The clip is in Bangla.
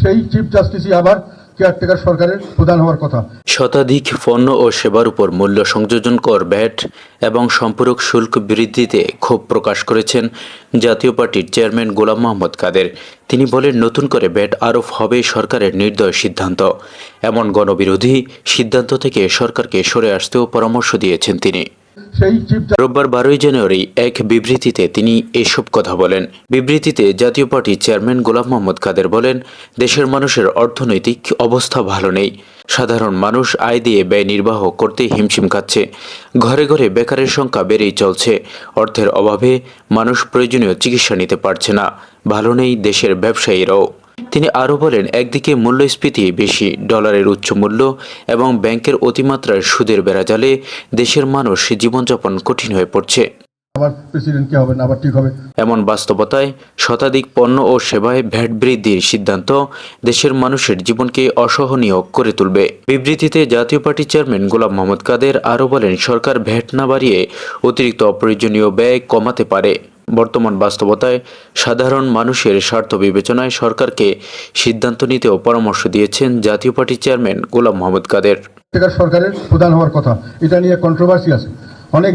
সেই চিফ জাস্টিসই আবার শতাধিক পণ্য ও সেবার উপর মূল্য সংযোজন কর ভ্যাট এবং সম্পূরক শুল্ক বৃদ্ধিতে ক্ষোভ প্রকাশ করেছেন জাতীয় পার্টির চেয়ারম্যান গোলাম মোহাম্মদ কাদের। তিনি বলেন, নতুন করে ভ্যাট আরোপ হবে সরকারের নির্দয় সিদ্ধান্ত। এমন গণবিরোধী সিদ্ধান্ত থেকে সরকারকে সরে আসতেও পরামর্শ দিয়েছেন তিনি। রোববার বারোই জানুয়ারি এক বিবৃতিতে তিনি এসব কথা বলেন। বিবৃতিতে জাতীয় পার্টির চেয়ারম্যান গোলাম মোহাম্মদ কাদের বলেন, দেশের মানুষের অর্থনৈতিক অবস্থা ভালো নেই। সাধারণ মানুষ আয় দিয়ে ব্যয় নির্বাহ করতে হিমশিম খাচ্ছে। ঘরে ঘরে বেকারের সংখ্যা বেড়েই চলছে। অর্থের অভাবে মানুষ প্রয়োজনীয় চিকিৎসা নিতে পারছে না। ভালো নেই দেশের ব্যবসায়ীরাও। তিনি আরও বলেন একদিকে মূল্যস্ফীতি বেশি ডলারের উচ্চ মূল্য এবং ব্যাংকের অতিমাত্রার সুদের বেড়াজালে দেশের মানুষ জীবনযাপন কঠিন হয়ে পড়ছে। আবার প্রেসিডেন্ট কে হবে না আবার ঠিক হবে? এমন বাস্তবতায় শতাধিক পণ্য ও সেবায় ভ্যাট বৃদ্ধির সিদ্ধান্ত দেশের মানুষের জীবনকে অসহনীয় করে তুলবে। বিবৃতিতে জাতীয় পার্টি চেয়ারম্যান গোলাম মোহাম্মদ কাদের আরও বলেন সরকার ভ্যাট না বাড়িয়ে অতিরিক্ত অপ্রয়োজনীয় ব্যয় কমাতে পারে। বর্তমান বাস্তবতায় সাধারণ মানুষের স্বার্থ বিবেচনায় সরকারকে সিদ্ধান্ত নিতেও পরামর্শ দিয়েছেন জাতীয় পার্টি চেয়ারম্যান গোলাম মোহাম্মদ কাদের। সরকারের প্রধান হওয়ার কথা। এটা নিয়ে কন্ট্রোভার্সি আছে। অনেক